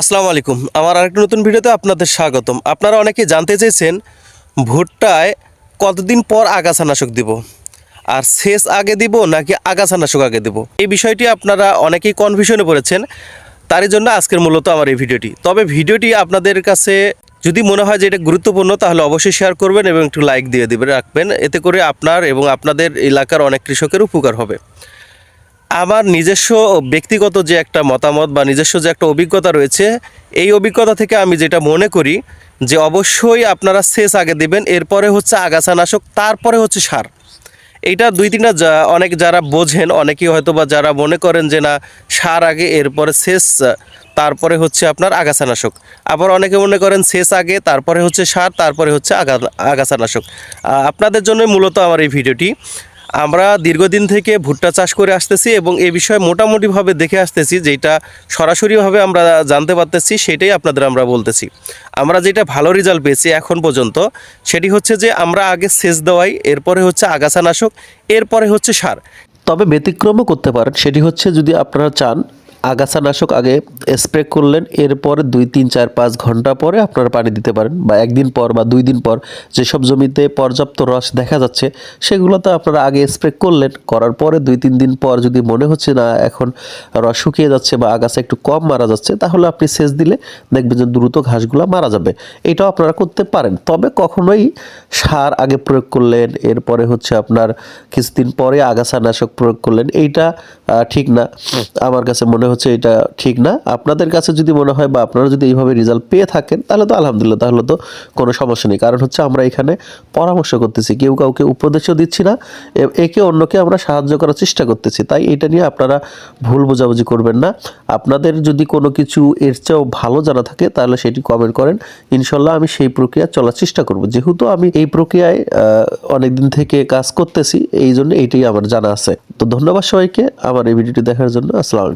আসসালামু আলাইকুম। আমার আরেকটি নতুন ভিডিওতে আপনাদের স্বাগতম। আপনারা অনেকে জানতে চেয়েছেন, ভুট্টায় কতদিন পর আগাছানাশক দিব? আর শেষ আগে দিব নাকি আগাছানাশক আগে দিব? এই বিষয়টি আপনারা অনেকেই কনফিউশনে পড়েছেন। তারই জন্য আজকের মূলত আমার এই ভিডিওটি। তবে ভিডিওটি আপনাদের কাছে যদি মনে হয় যে এটা গুরুত্বপূর্ণ, তাহলে অবশ্যই শেয়ার করবেন এবং একটু লাইক দিয়ে দিবেন রাখবেন। এতে করে আপনার এবং আপনাদের এলাকার অনেক কৃষকের উপকার হবে। আমার নিজস্ব ব্যক্তিগত যে একটা মতামত বা নিজস্ব যে একটা অভিজ্ঞতা রয়েছে, এই অভিজ্ঞতা থেকে আমি যেটা মনে করি যে অবশ্যই আপনারা সেচ আগে দেবেন, এরপরে হচ্ছে আগাছানাশক, তারপরে হচ্ছে সার। এইটা দুই তিনটা যা, অনেক যারা বোঝেন, অনেকেই হয়তো বা যারা মনে করেন যে না, সার আগে, এরপরে সেচ, তারপরে হচ্ছে আপনার আগাছানাশক। আবার অনেকে মনে করেন সেচ আগে, তারপরে হচ্ছে সার, তারপরে হচ্ছে আগা, আগাছানাশক। আপনাদের জন্য মূলত আমার এই ভিডিওটি। আমরা দীর্ঘদিন থেকে ভুট্টা চাষ করে আসতেছি এবং এ বিষয়ে মোটামুটিভাবে দেখে আসতেছি যেটা সরাসরিভাবে আমরা জানতে পারতেছি, সেটাই আপনাদের আমরা বলতেছি। আমরা যেটা ভালো রেজাল্ট পেয়েছি এখন পর্যন্ত, সেটি হচ্ছে যে আমরা আগে সেচ দেওয়াই, এরপরে হচ্ছে আগাছানাশক, এরপরে হচ্ছে সার। তবে ব্যতিক্রমও করতে পারেন, সেটি হচ্ছে যদি আপনারা চান আগাছানাশক আগে স্প্রে করলেন, এরপর দুই, তিন, চার, পাঁচ ঘণ্টা পরে আপনারা পানি দিতে পারেন বা একদিন পর বা দুই দিন পর যেসব জমিতে পর্যাপ্ত রস দেখা যাচ্ছে, সেগুলোতে আপনারা আগে স্প্রে করলেন, করার পরে দুই, তিন দিন পর যদি মনে হচ্ছে না এখন রস শুকিয়ে যাচ্ছে বা আগাছা একটু কম মারা যাচ্ছে, তাহলে আপনি সেচ দিলে দেখবেন যে দ্রুত ঘাসগুলো মারা যাবে। এটাও আপনারা করতে পারেন। তবে কখনোই সার আগে প্রয়োগ করলেন, এরপরে হচ্ছে আপনার কিছুদিন পরে আগাছানাশক প্রয়োগ করলেন, এইটা ঠিক না। আমার কাছে মনে হচ্ছে এটা ঠিক না। আপনাদের কাছে যদি মনে হয় বা আপনারা যদি এইভাবে রেজাল্ট পেয়ে থাকেন, তাহলে তো আলহামদুলিল্লাহ, তাহলে তো কোনো সমস্যা নেই। কারণ হচ্ছে আমরা এখানে পরামর্শ করতেছি, কেউ কাউকে উপদেশও দিচ্ছি না একে অন্যকে আমরা সাহায্য করার চেষ্টা করতেছি। তাই এটা নিয়ে আপনারা ভুল বোঝাবুঝি করবেন না। আপনাদের যদি কোনো কিছু এর চেয়েও ভালো জানা থাকে, তাহলে সেটি কমেন্ট করেন। ইনশাল্লাহ আমি সেই প্রক্রিয়া চলার চেষ্টা করব। যেহেতু আমি এই প্রক্রিয়ায় অনেক দিন থেকে কাজ করতেছি, এই জন্য এইটাই আমার জানা আছে। তো ধন্যবাদ সবাইকে। আমার এই ভিডিওটি দেখার জন্য আসসালামু